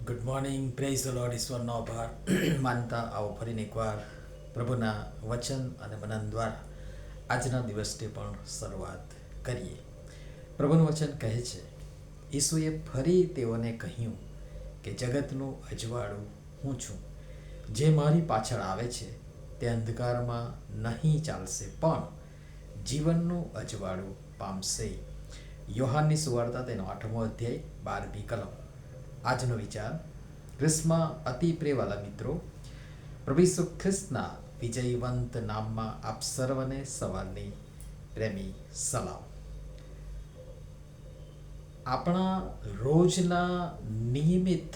Good morning praise the Lord ઈશ્વરનો આભાર માનતા આવો ફરીને એકવાર પ્રભુના વચન અને મનન દ્વારા આજના દિવસની પણ શરૂઆત કરીએ પ્રભુનું વચન કહે છે ઈસુએ ફરી તેઓને કહ્યું કે જગતનું અજવાળું હું છું જે મારી પાછળ આવે છે તે અંધકારમાં નહીં ચાલશે પણ જીવનનું અજવાળું પામશે યોહાનની સુવાર્તા તેનો આઠમો અધ્યાય બારમી કલમ આજનો વિચાર ક્રિસ્મા અતિ પ્રિયવાલા મિત્રો, પ્રભુ ખ્રિસ્તના વિજયવંત નામમાં આપ સર્વને સવારની પ્રેમી સલામ. આપણા રોજના નિયમિત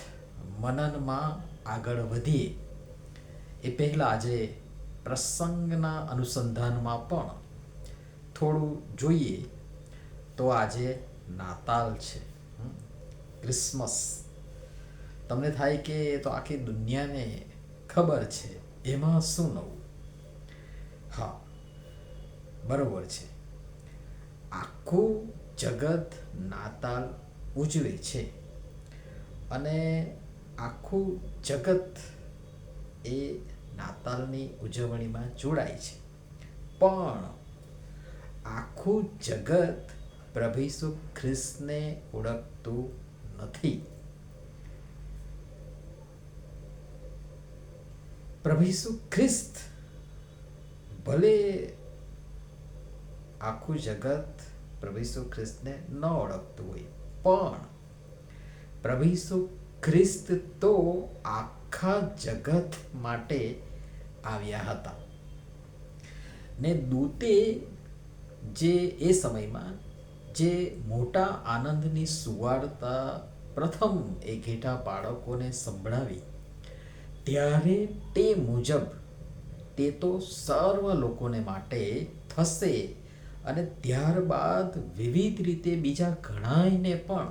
મનનમાં આગળ વધીએ, એ પહેલાં આજે પ્રસંગના અનુસંધાનમાં પણ થોડું જોઈએ તો આજે નાતાલ છે. ક્રિસમસ તમને થાય કે તો આખી દુનિયાને ખબર છે, એમાં શું નવું? હા, બરાબર છે. આખું જગત નાતાલ ઉજવે છે. અને આખું જગત એ નાતાલની ઉજવણીમાં જોડાય છે. પણ આખું જગત પ્રભુ ઈસુ ખ્રિસ્તને ઓળખતું નથી. પ્રભુ ખ્રિસ્ત. ભલે આખું જગત પ્રભુ ખ્રિસ્તને ન ઓળખતું હોય, પણ પ્રભુ ખ્રિસ્ત તો આખા જગત માટે આવ્યા હતા. ને દૂતે જે એ સમયમાં જે મોટા આનંદની સુવાર્તા પ્રથમ એ ઘેટા બાળકોને સંભળાવી ત્યારે તે મુજબ તે તો સર્વ લોકોને માટે થશે અને ત્યારબાદ વિવિધ રીતે બીજા ઘણાયને પણ.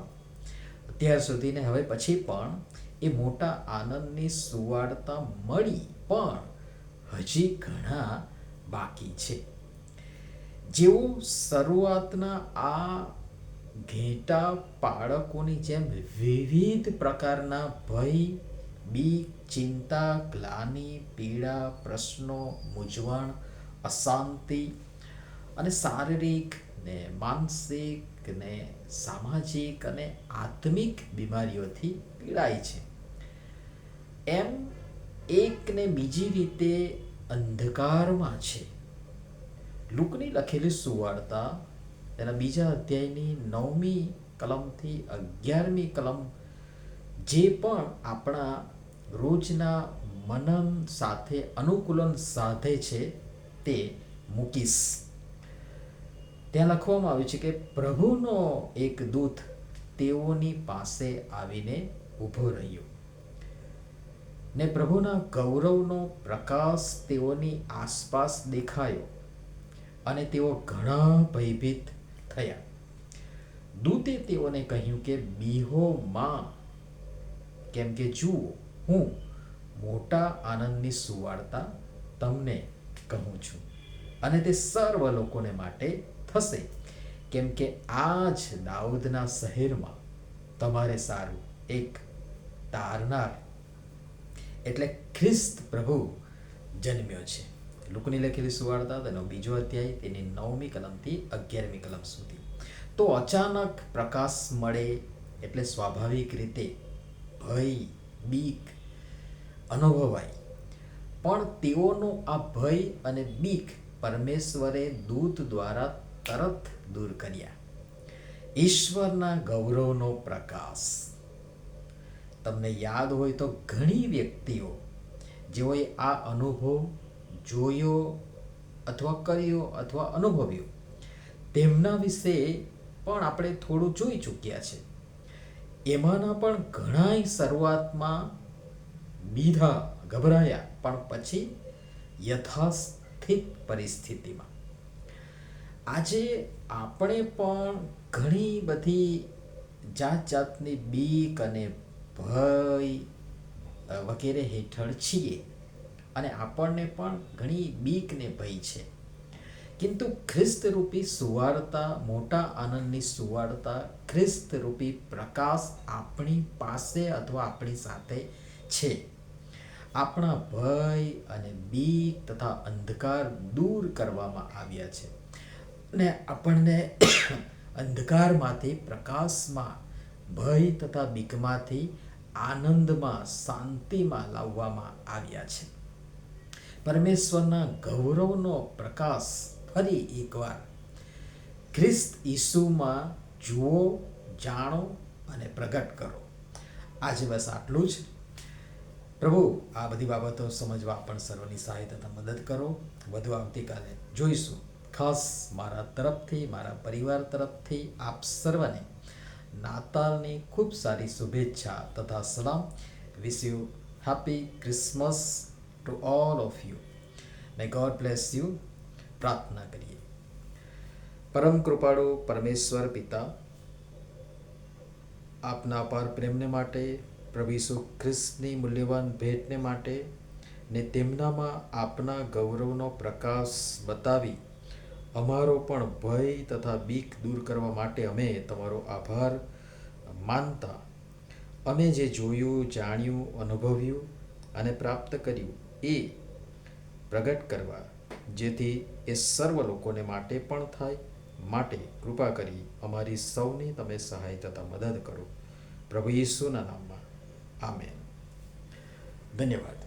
અત્યાર સુધીને હવે પછી પણ એ મોટા આનંદની સુવાર્તા મળી પણ હજી ઘણા બાકી છે. જેવું શરૂઆતના આ ઘેટા પાળકોની જેમ વિવિધ પ્રકારના ભય બીક ચિંતા ગ્લાની, પીડા, પ્રશ્નો, મૂંઝવણ, અશાંતિ અને શારીરિક ને માનસિક ને સામાજિક અને આત્મિક બીમારીઓથી પીડાય છે. એમ એક ને બીજી રીતે અંધકારમાં છે. લુકની લખેલી સુવાર્તા તેના બીજા અધ્યાયની નવમી કલમથી અગિયારમી કલમ જે પણ આપણા રોજના મનન સાથે, અનુકૂલન સાધે છે તે મૂકીશ. ત્યાં લખવામાં આવ્યું છે કે પ્રભુનો એક દૂત તેઓની પાસે આવીને ઊભો રહ્યો. ને પ્રભુના ગૌરવનો પ્રકાશ તેઓની આસપાસ દેખાયો અને તેઓ ઘણા ભયભીત થયા. દૂતે તેઓને કહ્યું કે, બીહો માં, કેમ કે જુઓ હું મોટા આનંદની સુવાર્તા તમને કહું છું. અને તે સર્વ લોકોને માટે થશે. કેમ કે આ જ દાઉદના શહેરમાં તમારે સારું એક તારનાર એટલે ખ્રિસ્ત પ્રભુ જન્મ્યો છે. લુકની લખેલી સુવાર્તા, તેનો બીજો અધ્યાય, તેની નવમી કલમથી અગિયારમી કલમ સુધી. તો અચાનક પ્રકાશ મળે એટલે સ્વાભાવિક રીતે ભય બીક અનુભવાય. પણ તેઓનો આ ભય અને બીક પરમેશ્વરે દૂત દ્વારા તરત દૂર કર્યા. ઈશ્વરના ગૌરવનો પ્રકાશ. તમને યાદ હોય તો ઘણી વ્યક્તિઓ જેઓએ આ અનુભવ જોયો અથવા કર્યો અથવા અનુભવ્યો, તેમના વિશે પણ આપણે થોડું જોઈ ચૂક્યા છે. એમાંના પણ ઘણાય શરૂઆતમાં બીધા ગભરાયા, પણ પછી યથાસ્થિત પરિસ્થિતિમાં. આજે આપણે પણ ઘણી બધી જાત જાતની બીક અને ભય વગેરે હેઠળ છીએ અને આપણને પણ ઘણી બીક ને ભય છે. કિંતુ ખ્રિસ્તરૂપી સુવાર્તા મોટા આનંદની સુવાર્તા ખ્રિસ્તરૂપી પ્રકાશ આપણી પાસે અથવા આપણી સાથે છે આપણા ભય અને બીક તથા અંધકાર દૂર કરવામાં આવ્યા છે અને આપણને અંધકારમાંથી પ્રકાશમાં ભય તથા બીકમાંથી આનંદમાં શાંતિમાં લાવવામાં આવ્યા છે પરમેશ્વરના ગૌરવનો પ્રકાશ ફરી એકવાર. ખ્રિસ્ત ઈસુમાં જુઓ, જાણો અને પ્રગટ કરો. આજે બસ આટલું જ. પ્રભુ, આ બધી બાબતો સમજવા પણ સર્વની સહાય તથા મદદ કરો. વધુ આવતીકાલે જોઈશું. ખાસ મારા તરફથી, મારા પરિવાર તરફથી આપ સર્વને નાતાલની ખૂબ સારી શુભેચ્છા તથા સલામ. Wish you happy Christmas to all of you may God bless you પ્રાર્થના કરીએ. પરમ કૃપાળુ પરમેશ્વર પિતા, આપના અપાર પ્રેમને માટે, પ્રભુ ઈસુ ખ્રિસ્તની મૂલ્યવાન ભેટને માટે ને તેમનામાં આપના ગૌરવનો પ્રકાશ બતાવી અમારો પણ ભય તથા બીક દૂર કરવા માટે અમે તમારો આભાર માનતા અમે જે જોયું, જાણ્યું, અનુભવ્યું અને પ્રાપ્ત કર્યું એ પ્રગટ કરવા, જેથી એ સર્વ લોકોને માટે પણ થાય. માટે કૃપા કરી અમારી સૌની તમે સહાય તથા મદદ કરો. પ્રભુ ઈસુના નામમાં. આમેન. ધન્યવાદ.